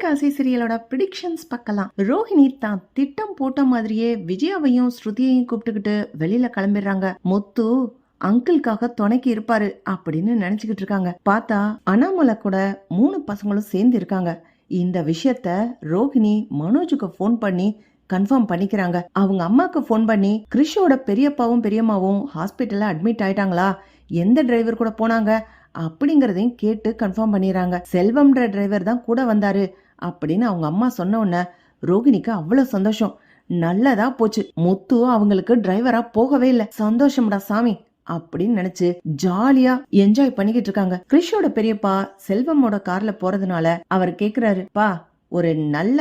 அலைகாசி சீரியலோட predictions பார்க்கலாம். ரோஹிணி தான் திட்டம் போட்ட மாதிரியே விஜயாவையும் ஸ்ருதியையும் கூப்பிட்டுக்கிட்டு வெளியில கிளம்பிடுறாங்க. முத்து அங்கிள்காக துணைக்கு இருப்பாரு அப்படின்னு நினைச்சுக்கிட்டு இருக்காங்க. பார்த்தா அண்ணாமலை கூட மூணு பசங்களும் சேர்ந்து இருக்காங்க. இந்த விஷயத்த ரோஹிணி மனோஜுக்கு ஃபோன் பண்ணி கன்ஃபார்ம் பண்ணிக்கிறாங்க. அவங்க அம்மாக்கு ஃபோன் பண்ணி கிறிஷோட பெரியப்பாவும் பெரியம்மாவும் ஹாஸ்பிட்டல்ல அட்மிட் ஆயிட்டாங்களா? எந்த டிரைவர் கூட போனாங்க? அப்படிங்கறதையும் கேட்டு கன்ஃபார்ம் பண்ணிடுறாங்க. செல்வம்ன்ற டிரைவர் தான் கூட வந்தாரு. அப்படின்னு அவங்க அம்மா சொன்ன உடனே ரோகிணிக்கு அவ்வளவு சந்தோஷம். நல்லதா போச்சு. முத்து அவங்களுக்கு டிரைவரா போகவே இல்லை. சந்தோஷம்டா சாமி அப்படின்னு நினைச்சு ஜாலியா என்ஜாய் பண்ணிக்கிட்டு இருக்காங்க. கிறிஷோட பெரியப்பா செல்வமோட கார்ல போறதுனால அவர் கேக்குறாரு பா ஒரு நல்ல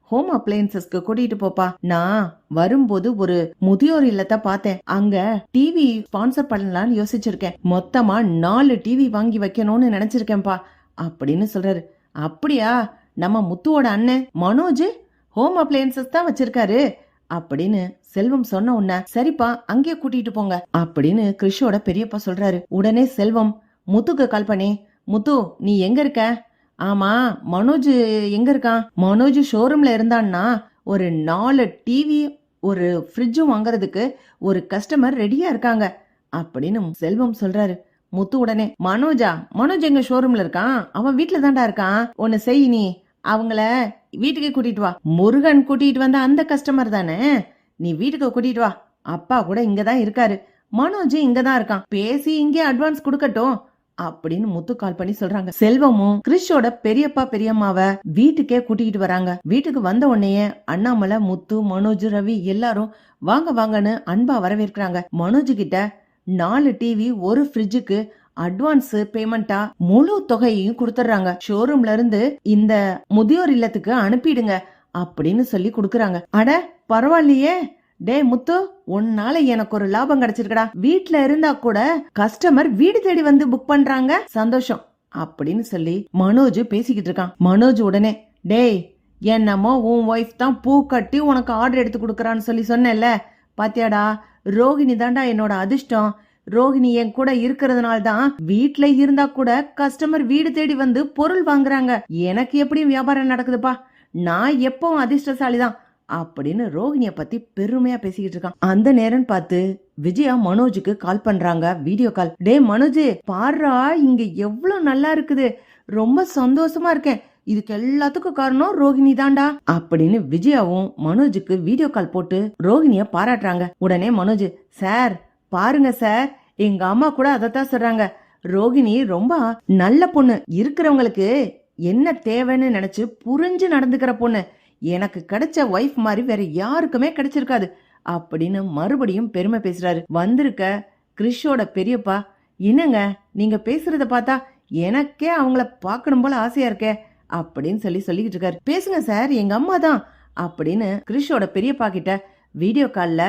ஹோம் அப்ளையன்சஸ்க்கு கூட்டிட்டு போப்பா. நான் வரும்போது ஒரு முதியோர் இல்லத்தை பார்த்தேன். அங்க டிவி ஸ்பான்சர் பண்ணலாம்னு யோசிச்சிருக்கேன். மொத்தமா நாலு டிவி வாங்கி வைக்கணும்னு நினைச்சிருக்கேன்பா அப்படின்னு சொல்றாரு. அப்படியா? நம்ம முத்துவோட அண்ணன் மனோஜ் ஹோம் அப்ளையன்சஸ் தான் வச்சிருக்காரு. அப்படின்னு செல்வம் சொன்ன உடனே சரிப்பா அங்கேயே கூட்டிட்டு போங்க அப்படின்னு கிறிஷோட பெரியப்பா சொல்றாரு. உடனே செல்வம் முத்துக்கு கால் பண்ணி முத்து நீ எங்க இருக்க? ஆமா மனோஜ் எங்க இருக்கான்? மனோஜ் ஷோரூம்ல இருந்தான்னா ஒரு நாலு டிவி ஒரு ஃப்ரிட்ஜும் வாங்குறதுக்கு ஒரு கஸ்டமர் ரெடியா இருக்காங்க. அப்படின்னு செல்வம் சொல்றாரு. முத்து உடனே மனோஜா மனோஜ் எங்க ஷோரூம்ல இருக்கான்? அவன் வீட்டுல தான்டா இருக்கான். ஒன்னு செய் நீ. அவங்கள வீட்டுக்கு கூட்டிட்டு வா. முருகன் கூட்டிட்டு வந்த அந்த கஸ்டமர் தானே? நீ வீட்டுக்கு கூட்டிட்டு வா. அப்பா கூட இங்க தான் இருக்காரு. மனோஜ் இங்க தான் இருக்கான். பேசி இங்கே அட்வான்ஸ் கொடுக்கட்டும் அப்படின்னு முத்து கால் பண்ணி சொல்றாங்க. செல்வமும் கிறிஷோட பெரியப்பா பெரியம்மாவ வீட்டுக்கே கூட்டிக்கிட்டு வராங்க. வீட்டுக்கு வந்த உடனேயே அண்ணாமலை முத்து மனோஜ் ரவி எல்லாரும் வாங்க வாங்கன்னு அன்பா வரவேற்கிறாங்க. மனோஜ் கிட்ட நாலு டிவி ஒரு ஃப்ரிட்ஜுக்கு அட்வான்ஸ் பேமெண்டா முழு தொகையையும் கொடுத்துட்றாங்க ஷோரூம்ல இருந்து இந்த முதியோர் இல்லத்துக்கு அனுப்பிடுங்க அப்படின்னு சொல்லி கொடுக்குறாங்க. அட பரவாயில்லையே. டே முத்து உன்னால எனக்கு ஒரு லாபம் கிடைச்சிருக்கடா. வீட்ல இருந்தா கூட கஸ்டமர் வீடு தேடி வந்து புக் பண்றாங்க. சந்தோஷம் அப்படின்னு சொல்லி மனோஜ் பேசிக்கிட்டு இருக்கான். மனோஜ் உடனே டேய் என்னமோ உன் ஒய்ஃப் தான் பூ கட்டி உனக்கு ஆர்டர் எடுத்து கொடுக்கறான்னு சொல்லி சொன்னேன்ல. பாத்தியாடா ரோகிணி தாண்டா என்னோட அதிர்ஷ்டம். ரோஹிணி என் கூட இருக்கிறதுனால தான் வீட்ல இருந்தா கூட கஸ்டமர் வீடு தேடி வந்து பொருள் வாங்குறாங்க. எனக்கு எப்படியும் வியாபாரம் நடக்குதுப்பா. நான் எப்பவும் அதிர்ஷ்டசாலி தான் அப்படின்னு ரோஹிணிய பத்தி பெருமையா பேசிக்கிட்டு இருக்கான். அந்த நேரம் பார்த்து விஜயா மனோஜுக்கு கால் பண்றாங்க. வீடியோ கால் டே மனோஜ் பாடுறா இங்க எவ்வளவு நல்லா இருக்குது. ரொம்ப சந்தோஷமா இருக்கேன். இதுக்கு எல்லாத்துக்கும் காரணம் ரோஹிணி தாண்டா அப்படின்னு விஜயாவும் மனோஜுக்கு வீடியோ கால் போட்டு ரோஹிணிய பாராட்டுறாங்க. உடனே மனோஜ் சார் பாருங்க சார். எங்க அம்மா கூட அதைத்தான் சொல்றாங்க. ரோகிணி ரொம்ப நல்ல பொண்ணு. இருக்கிறவங்களுக்கு என்ன தேவைன்னு நினைச்சு புரிஞ்சு நடந்துக்கிற பொண்ணு. எனக்கு கிடைச்ச ஒய்ஃப் மாதிரி வேற யாருக்குமே கிடைச்சிருக்காது. அப்படின்னு மறுபடியும் பெருமை பேசுறாரு. வந்திருக்க கிறிஷோட பெரியப்பா என்னங்க நீங்க பேசுறத பார்த்தா எனக்கே அவங்கள பார்க்கணும் போல ஆசையா இருக்கே அப்படின்னு சொல்லி சொல்லிக்கிட்டு இருக்காரு. பேசுங்க சார் எங்க அம்மா தான் அப்படின்னு கிறிஷோட பெரியப்பா கிட்ட வீடியோ கால்ல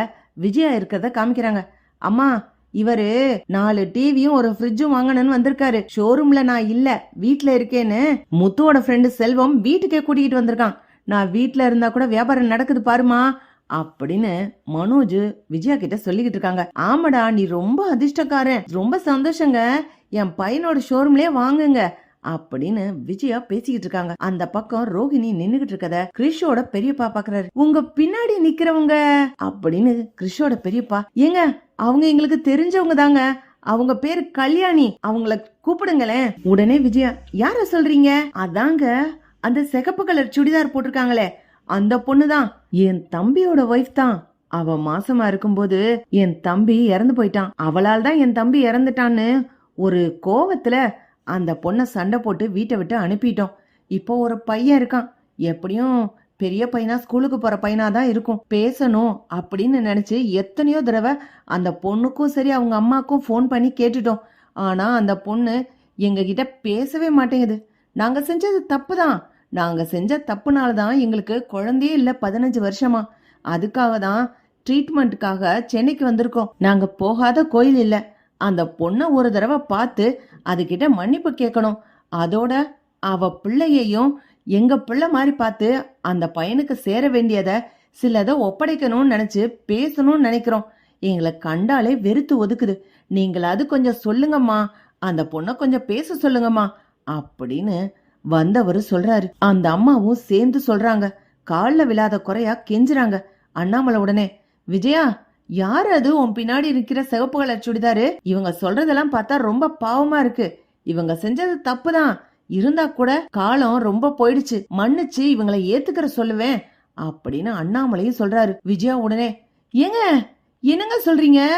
விஜயா இருக்கிறத காமிக்கிறாங்க. அம்மா இவரு நாலு டிவியும் ஒரு ஃப்ரிட்ஜும் வாங்கணும்னு வந்திருக்காரு. ஷோரூம்ல நான் இல்ல வீட்ல இருக்கேன்னு. முத்துவோட ஃப்ரெண்டு செல்வம் வீட்டுக்கே கூட்டிகிட்டு வந்திருக்கான். நான் வீட்ல இருந்தா கூட வியாபாரம் நடக்குது பாருமா அப்படின்னு மனோஜ் விஜயா கிட்ட சொல்லிக்கிட்டு இருக்காங்க. ஆமாடா நீ ரொம்ப அதிர்ஷ்டக்காரன். ரொம்ப சந்தோஷங்க. என் பையனோட ஷோரூம்லயே வாங்குங்க. அப்படின்னு விஜயா பேசிக்கிட்டு இருக்காங்க. அந்த பக்கம் ரோஹிணி நின்னுகிட்டு இருக்கத கிரிஷோட பெரியப்பா பாக்குறாரு. உங்க பின்னாடி நிக்கிறவங்க அப்படின்னு கிரிஷோட பெரியப்பா. ஏங்க அவங்க எங்களுக்கு தெரிஞ்சவங்க தாங்க. அவங்க பேரு கல்யாணி. அவங்கள கூப்பிடுங்களேன். உடனே விஜயா யார சொல்றீங்க? அதாங்க அந்த சிகப்பு கலர் சுடிதார் போட்டிருக்காங்களே. அந்த பொண்ணு தான். என் தம்பியோட ஒய்ஃப் தான். அவ மாசமா இருக்கும்போது என் தம்பி இறந்து போயிட்டான். அவளால் தான் என் தம்பி இறந்துட்டான்னு ஒரு கோவத்துல அந்த பொண்ணை சண்டை போட்டு வீட்டை விட்டு அனுப்பிட்டோம். இப்போ ஒரு பையன் இருக்கான். எப்படியும் பெரிய பையனா ஸ்கூலுக்கு போற பையனா தான் இருக்கும். பேசணும் அப்படின்னு நினைச்சு எத்தனையோ தடவை அந்த பொண்ணுக்கும் சரி அவங்க அம்மாக்கும் ஃபோன் பண்ணி கேட்டுட்டோம். ஆனா அந்த பொண்ணு எங்க கிட்ட பேசவே மாட்டேங்குது. நாங்க செஞ்சது தப்பு தான். நாங்க செஞ்ச தப்புனால தான் எங்களுக்கு குழந்தையே இல்லை பதினஞ்சு வருஷமா. அதுக்காக தான் ட்ரீட்மெண்ட்டுக்காக சென்னைக்கு வந்திருக்கோம். நாங்க போகாத கோயில் இல்லை. அந்த பொண்ணை ஒரு தடவை பார்த்து அதுகிட்ட மன்னிப்பு கேட்கணும். அதோட அவ பிள்ளையையும் எங்க பிள்ளை மாதிரி பார்த்து அந்த பையனுக்கு சேர வேண்டியத சிலதை ஒப்படைக்கணும்னு நினைச்சு பேசணும்னு நினைக்கிறோம். எங்களை கண்டாலே வெறுத்து ஒதுக்குது. நீங்களாவது கொஞ்சம் சொல்லுங்கம்மா. அந்த பொண்ணை கொஞ்சம் பேச சொல்லுங்கம்மா. அப்படின்னு வந்தவர் சொல்றாரு. அந்த அம்மாவும் சேர்ந்து சொல்றாங்க. காலில் விழாத குறையா கெஞ்சுறாங்க. அண்ணாமலை உடனே விஜயா யார் அது? உன் பின்னாடி இருக்கிற சிவப்பு கலர் சுடிதாரு? இவங்க சொல்றதெல்லாம் பார்த்தா ரொம்ப பாவமா இருக்கு. இவங்க செஞ்சது தப்புதான். இருந்தா கூட காலம் ரொம்ப போயிடுச்சு. மன்னிச்சு இவங்களை ஏத்துக்கிற சொல்லுவேன் அப்படின்னு அண்ணாமலையும் சொல்றாரு. விஜயா உடனே ஏங்க என்னங்க சொல்றீங்க?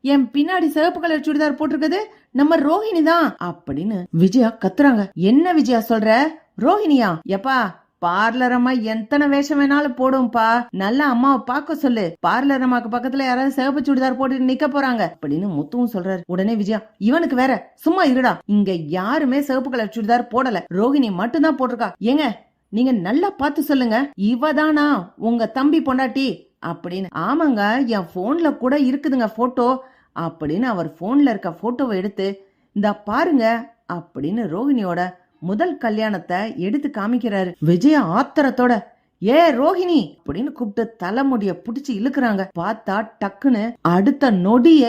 என் பின்னாடி சிவப்பு கலர் சுடிதார் போட்டிருக்குது நம்ம ரோஹிணி தான் அப்படின்னு விஜயா கத்துறாங்க. என்ன விஜயா சொல்ற? ரோஹிணியா? எப்பா பார்லர் அம்மா எத்தனை வேஷம் வேணாலும் போடும்பா நல்ல அம்மாவை பார்க்க சொல்லு. பார்லர் அம்மாக்கு பக்கத்துல யாராவது சிவப்பு சுடிதார் போட்டு நிக்க போறாங்க. அப்படின்னு முத்துவும் சொல்றாரு. உடனே விஜயா இவனுக்கு வேற சும்மா இருடா. இங்க யாருமே சிவப்பு கலர் சுடிதார் போடல. ரோஹிணி மட்டும்தான் போட்டிருக்கா. ஏங்க நீங்க நல்லா பார்த்து சொல்லுங்க. இவதானா? உங்க தம்பி பொண்டாட்டி. அப்படின்னு ஆமாங்க என் போன்ல கூட இருக்குதுங்க போட்டோ அப்படின்னு அவர் போன்ல இருக்க போட்டோவை எடுத்து இந்த பாருங்க அப்படின்னு ரோஹிணியோட முதல் கல்யாணத்தை எடுத்து காமிக்கிறாரு. விஜய ஆத்திரத்தோட ஏ ரோஹிணி! அப்படின்னு கூப்பிட்டு தலைமுடிய புடிச்சு இழுக்கிறாங்க. பார்த்தா டக்குன்னு அடுத்த நொடிய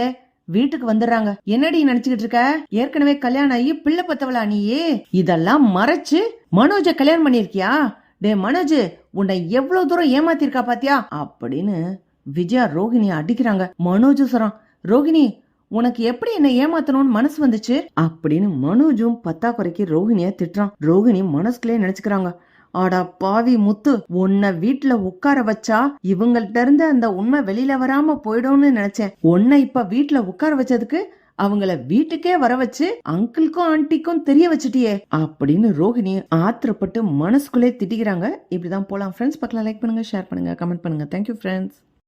வீட்டுக்கு வந்துடுறாங்க. என்னடி நினைச்சுக்கிட்டு இருக்க? ஏற்கனவே கல்யாணம் ஆகி பிள்ளை பத்தவளா நீயே? இதெல்லாம் மறைச்சு மனோஜ கல்யாணம் பண்ணிருக்கியா டே மனோஜ் உன்னை எவ்வளவு தூரம் ஏமாத்திருக்கா பாத்தியா? அப்படின்னு விஜயா ரோஹிணி அடிக்கிறாங்க. மனோஜ் சொல்றான் ரோஹிணி உனக்கு எப்படி என்ன ஏமாத்தணும்னு மனசு வந்துச்சு? அப்படின்னு மனோஜும் பத்தாக்குறைக்கு ரோஹிணிய திட்டுறான். ரோஹிணி மனசுக்குள்ளே நினைச்சுக்கிறாங்க. ஆடா பாவி முத்து உன்னை வீட்டுல உட்கார வச்சா இவங்கள்ட்ட இருந்து அந்த உண்மை வெளியில வராம போயிடும்னு நினைச்சேன். உன்னை இப்ப வீட்டுல உட்கார வச்சதுக்கு அவங்கள வீட்டுக்கே வர வச்சு அங்கிள்க்கும் ஆண்டிக்கும் தெரிய வச்சுட்டியே அப்படின்னு ரோஹிணி ஆத்திரப்பட்டு மனசுக்குள்ளே திட்டிக்கிறாங்க. இப்படிதான் போலாம். ஃப்ரெண்ட்ஸ் பக்கம் லைக் பண்ணுங்க ஷேர் பண்ணுங்க கமெண்ட் பண்ணுங்க. Thank you friends